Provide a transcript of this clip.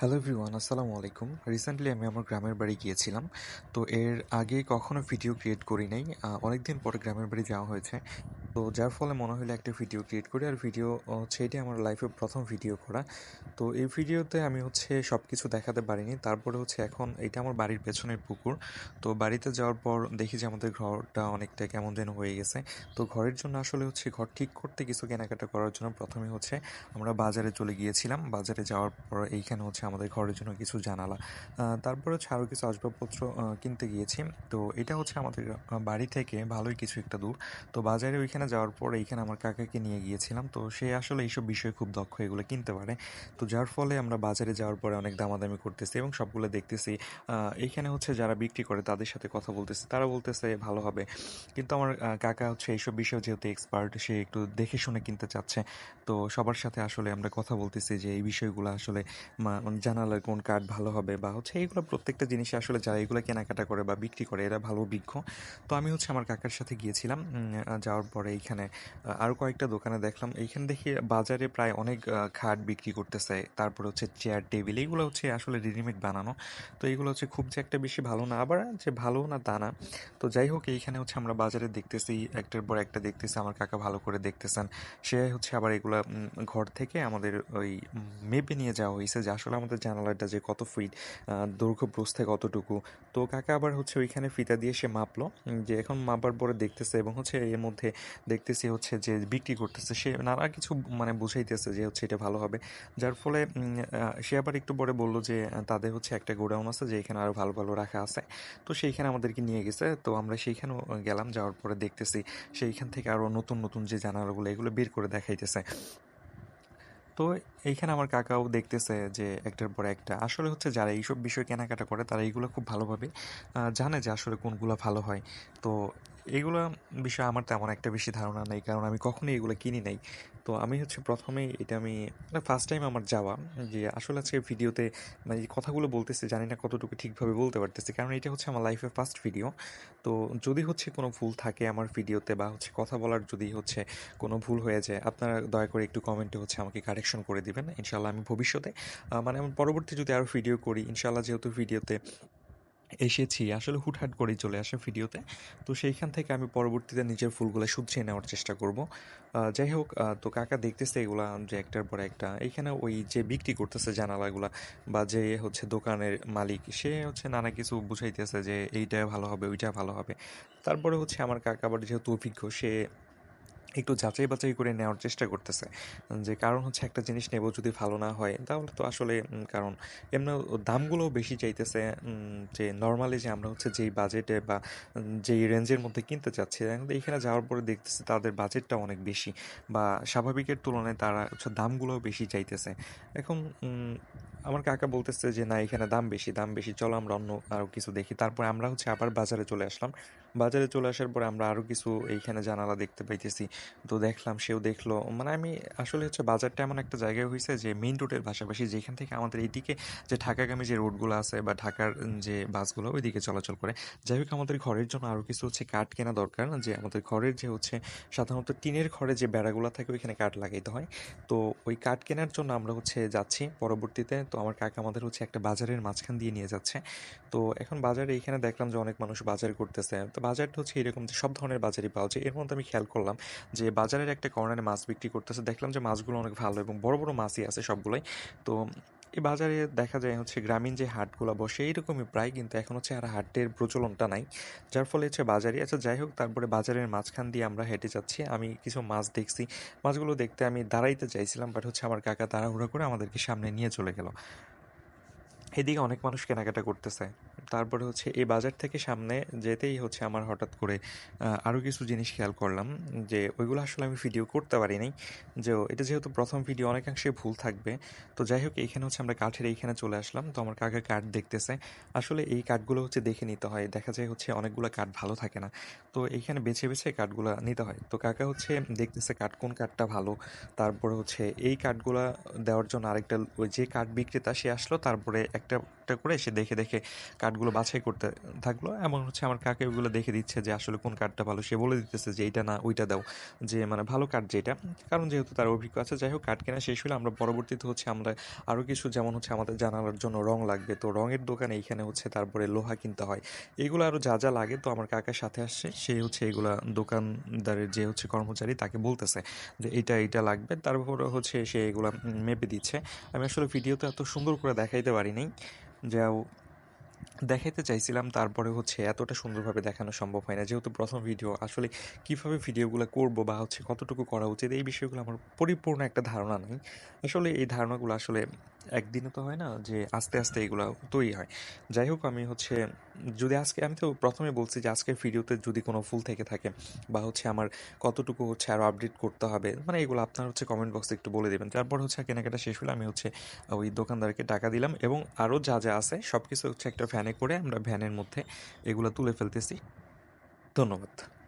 Hello everyone আসসালামু আলাইকুম। Recently আমি আমার গ্রামের বাড়ি গিয়েছিলাম। তো এর আগে কখনো ভিডিও ক্রিয়েট করি নাই। অনেকদিন পরে গ্রামের বাড়ি যাওয়া হয়েছে। তো যার ফলে মনে হলো একটা ভিডিও ক্রিয়েট করি, আর ভিডিও হচ্ছে এটাই আমার লাইফের প্রথম ভিডিও করা। তো এই ভিডিওতে আমি হচ্ছে সব কিছু দেখাতে পারিনি। তারপরে হচ্ছে এখন এটা আমার বাড়ির পেছনের পুকুর। তো বাড়িতে যাওয়ার পর দেখি যে আমাদের ঘরটা অনেকটা কেমন যেন হয়ে গেছে। তো ঘরের জন্য আসলে হচ্ছে ঘর ঠিক করতে কিছু কেনাকাটা করার জন্য প্রথমে হচ্ছে আমরা বাজারে চলে গিয়েছিলাম। বাজারে যাওয়ার পর এইখানে হচ্ছে আমাদের ঘরের জন্য কিছু জানালা। তারপরে হচ্ছে আরও কিছু আসবাবপত্র কিনতে গিয়েছি। তো এটা হচ্ছে আমাদের বাড়ি থেকে ভালোই কিছু একটা দূর। তো বাজারে ওইখানে যাওয়ার পর এইখানে আমার কাকাকে নিয়ে গিয়েছিলাম। তো সে আসলে এইসব বিষয়ে খুব দক্ষ, এগুলো কিনতে পারে। তো যার ফলে আমরা বাজারে যাওয়ার পরে অনেক দামাদামি করতেছি এবং সবগুলো দেখতেছি। এইখানে হচ্ছে যারা বিক্রি করে তাদের সাথে কথা বলতেছে, তারা বলতেছে ভালো হবে। কিন্তু আমার কাকা হচ্ছে এইসব বিষয়ে যেহেতু এক্সপার্ট সে একটু দেখে শুনে কিনতে চাচ্ছে। তো সবার সাথে আসলে আমরা কথা বলতেছি যে এই বিষয়গুলো আসলে জানালার কোন কাঠ ভালো হবে বা হচ্ছে এইগুলো প্রত্যেকটা জিনিসে আসলে যারা এগুলো কেনাকাটা করে বা বিক্রি করে এরা ভালো বিজ্ঞ তো আমি হচ্ছে আমার কাকার সাথে গিয়েছিলাম। যাওয়ার পরে এইখানে আরও কয়েকটা দোকানে দেখলাম। এইখানে দেখি বাজারে প্রায় অনেক খাট বিক্রি করতেছে। তারপর হচ্ছে চেয়ার টেবিল এইগুলো হচ্ছে আসলে রেডিমেড বানানো। তো এইগুলো হচ্ছে খুব যে একটা বেশি ভালো না, আবার যে ভালো না তা না। তো যাই হোক, এইখানে হচ্ছে আমরা বাজারে দেখতেছি, একটার পর একটা দেখতেছি, আমার কাকা ভালো করে দেখতেছেন। সে হচ্ছে আবার এগুলা ঘর থেকে আমাদের ওই মেপে নিয়ে যাওয়া হয়েছে যে আসলে আমাদের জানালাটা যে কত ফিট দৈর্ঘ্য, প্রস্থে কতটুকু। তো কাকা আবার হচ্ছে ওইখানে ফিতা দিয়ে সে মাপলো যে এখন মাপার পরে দেখতেছে এবং হচ্ছে এর মধ্যে দেখতেছি হচ্ছে যে বিক্রি করতেছে। সে নানা কিছু মানে বুঝাইতেছে যে হচ্ছে এটা ভালো হবে। যার ফলে সে আবার একটু পরে বলল যে তাদের হচ্ছে একটা গোডাউন আছে যে এখানে আরও ভালো ভালো রাখা আছে। তো সেইখানে আমাদেরকে নিয়ে গেছে। তো আমরা সেইখানেও গেলাম, যাওয়ার পরে দেখতেছি সেইখান থেকে আরও নতুন নতুন যে জানালাগুলো, এগুলো বের করে দেখাইতেছে। তো এইখানে আমার কাকাও দেখতেছে যে একটার পর একটা। আসলে হচ্ছে যারা এইসব বিষয় কেনাকাটা করে, তারা এইগুলো খুব ভালোভাবে জানে যে আসলে কোনগুলো ভালো হয়। তো এগুলো বিষয়ে আমার তেমন একটা বেশি ধারণা নেই, কারণ আমি কখনোই এগুলো কিনি নাই। তো আমি হচ্ছে প্রথমেই এটা আমি ফার্স্ট টাইম আমার যাওয়া, যে আসলে আজকে ভিডিওতে মানে কথাগুলো বলতেছি, জানি না কতটুকু ঠিকভাবে বলতে পারতেছি, কারণ এটা হচ্ছে আমার লাইফের ফার্স্ট ভিডিও তো যদি হচ্ছে কোনো ভুল থাকে আমার ভিডিওতে বা হচ্ছে কথা বলার যদি হচ্ছে কোনো ভুল হয়ে যায়, আপনারা দয়া করে একটু কমেন্টে হচ্ছে আমাকে কারেকশন করে দিবেন ইনশাল্লাহ আমি ভবিষ্যতে মানে আমি পরবর্তী যদি আরও ভিডিও করি ইনশাল্লাহ যেহেতু ভিডিওতে এসেছি। আসলে হুটহাট করেই চলে আসে ভিডিওতে। তো সেইখান থেকে আমি পরবর্তীতে নিজের ফুলগুলো শুধরিয়ে নেওয়ার চেষ্টা করব। যাই হোক তো কাকা দেখতেছে এগুলা যে একটার পর একটা। এইখানে ওই যে বিক্রি করতেছে জানালাগুলা বা যে হচ্ছে দোকানের মালিক, সে হচ্ছে নানা কিছু বুঝাইতেছে যে এইটা ভালো হবে, ওইটা ভালো হবে। তারপরে হচ্ছে আমার কাকা আবার যেহেতু অভিজ্ঞ, সে একটু যাচাই বাছাই করে নেওয়ার চেষ্টা করতেছে। যে কারণ হচ্ছে একটা জিনিস নেব যদি ভালো না হয়, তাহলে তো আসলে কারণ এমনি দামগুলোও বেশি চাইতেছে যে নর্মালি যে আমরা হচ্ছে যেই বাজেটে বা যেই রেঞ্জের মধ্যে কিনতে চাচ্ছি এইখানে যাওয়ার পরে দেখতেছি তাদের বাজেটটা অনেক বেশি। বা স্বাভাবিকের তুলনায় তারা হচ্ছে দামগুলোও বেশি চাইতেছে। এখন আমার কাকা বলতেছে যে, না, এখানে দাম বেশি দাম বেশি, চলো আমরা অন্য আরও কিছু দেখি। তারপরে আমরা হচ্ছে আবার বাজারে চলে আসলাম। বাজারে চলে আসার পরে আমরা আরও কিছু এইখানে জানালা দেখতে পাইতেছি। তো দেখলাম, সেও দেখল। মানে আমি আসলে হচ্ছে বাজারটা এমন একটা জায়গায় হয়েছে যে মেইন রোডের পাশাপাশি যেখান থেকে আমাদের এইদিকে যে ঢাকাগামী যে রোডগুলো আছে বা ঢাকার যে বাসগুলো, ওইদিকে চলাচল করে। যাই হোক, আমাদের ঘরের জন্য আরও কিছু হচ্ছে কাঠ কেনা দরকার। যে আমাদের ঘরের যে হচ্ছে সাধারণত টিনের ঘরে যে বেড়াগুলো থাকে, ওইখানে কাঠ লাগাইতে হয়। তো ওই কাঠ কেনার জন্য আমরা হচ্ছে যাচ্ছি। পরবর্তীতে তো আমার কাকা আমাদের হচ্ছে একটা বাজারের মাঝখান দিয়ে নিয়ে যাচ্ছে। তো এখন বাজারে এইখানে দেখলাম যে অনেক মানুষ বাজার করতেছে। তো বাজারটা হচ্ছে এরকম যে সব ধরনের বাজারই পাওয়া যায়। এর মধ্যে আমি খেয়াল করলাম যে বাজারের একটা কর্নারে মাছ বিক্রি করতেছে। দেখলাম যে মাছগুলো অনেক ভালো এবং বড় বড় মাছই আছে সবগুলোই। তো এই বাজারে দেখা যায় হচ্ছে গ্রামীণ যে হাটগুলো বসে, এইরকমই প্রায় কিন্তু এখন হচ্ছে আর হাটের প্রচলনটা নাই। যার ফলে হচ্ছে বাজারে আচ্ছা যাই হোক, তারপরে বাজারের মাঝখান দিয়ে আমরা হেঁটে যাচ্ছি। আমি কিছু মাছ দেখছি। মাছগুলো দেখতে আমি দাঁড়াইতে চাইছিলাম বাট হচ্ছে আমার কাকা তাড়াহুড়া করে আমাদেরকে সামনে নিয়ে চলে গেল। এদিকে অনেক মানুষ কেনাকাটা করতেছে। তারপরে হচ্ছে এই বাজার থেকে সামনে যেতেই হচ্ছে আমার হঠাৎ করে আরও কিছু জিনিস খেয়াল করলাম যে ওইগুলো আসলে আমি ভিডিও করতে পারিনি। যে এটা যেহেতু প্রথম ভিডিও অনেকাংশে ভুল থাকবে। তো যাই হোক এইখানে হচ্ছে আমরা কাঠের এইখানে চলে আসলাম। তো আমার কাকা কাঠ দেখতেছে। আসলে এই কাঠগুলো হচ্ছে দেখে নিতে হয়। দেখা যায় হচ্ছে অনেকগুলো কাঠ ভালো থাকে না। তো এইখানে বেছে বেছে কাঠগুলো নিতে হয়। তো কাকা হচ্ছে দেখতেছে কাঠ কোন কাঠটা ভালো। তারপরে হচ্ছে এই কাঠগুলো দেওয়ার জন্য আরেকটা, ওই যে কাঠ বিক্রেতা সে আসলো। তারপরে একটা একটা করে সে দেখে দেখে কার্ডগুলো বাছাই করতে থাকল। এবং হচ্ছে আমার কাকে ওগুলো দেখে দিচ্ছে যে আসলে কোন কার্ডটা ভালো। সে বলে দিতেছে যে এইটা না, ওইটা দাও। যে মানে ভালো কার্ড যেটা। কারণ যেহেতু তার অভিজ্ঞ আছে, যাই হোক কার্ড কেনা শেষ হলে আমরা পরবর্তীতে হচ্ছে আমরা আরও কিছু যেমন হচ্ছে আমাদের জানার জন্য রং লাগবে। তো রঙের দোকানে এইখানে হচ্ছে তারপরে লোহা কিনতে হয়। এগুলো আরও যা যা লাগে তো আমার কাকার সাথে আসছে। সে হচ্ছে এগুলা দোকানদারের যে হচ্ছে কর্মচারী তাকে বলতেছে যে এইটা এইটা লাগবে। তারপরে হচ্ছে সে এগুলা মেপে দিচ্ছে। আমি আসলে ভিডিওতে এত সুন্দর করে দেখাইতে পারিনি। যাও দেখাইতে চাইছিলাম, তারপরে হচ্ছে এতটা সুন্দরভাবে দেখানো সম্ভব হয় না। যেহেতু প্রথম ভিডিও আসলে কীভাবে ভিডিওগুলো করব বা হচ্ছে কতটুকু করা উচিত, এই বিষয়গুলো আমার পরিপূর্ণ একটা ধারণা নেই। আসলে এই ধারণাগুলো আসলে একদিনে তো হয় না, যে আস্তে আস্তে এগুলো তৈরি হয়। যাই হোক, আমি হচ্ছে যদি আজকে, আমি তো প্রথমে বলছি যে আজকের ভিডিওতে যদি কোনো ফুল থেকে থাকে বা হচ্ছে আমার কতটুকু হচ্ছে আরও আপডেট করতে হবে মানে এগুলো আপনার হচ্ছে কমেন্ট বক্সে একটু বলে দেবেন। তারপর হচ্ছে কেনাকাটা শেষ হলে আমি হচ্ছে ওই দোকানদারকে টাকা দিলাম এবং আরও যা যা আছে সব কিছু হচ্ছে একটা ভ্যানে করে আমরা ভ্যানের মধ্যে এগুলো তুলে ফেলতেছি। ধন্যবাদ।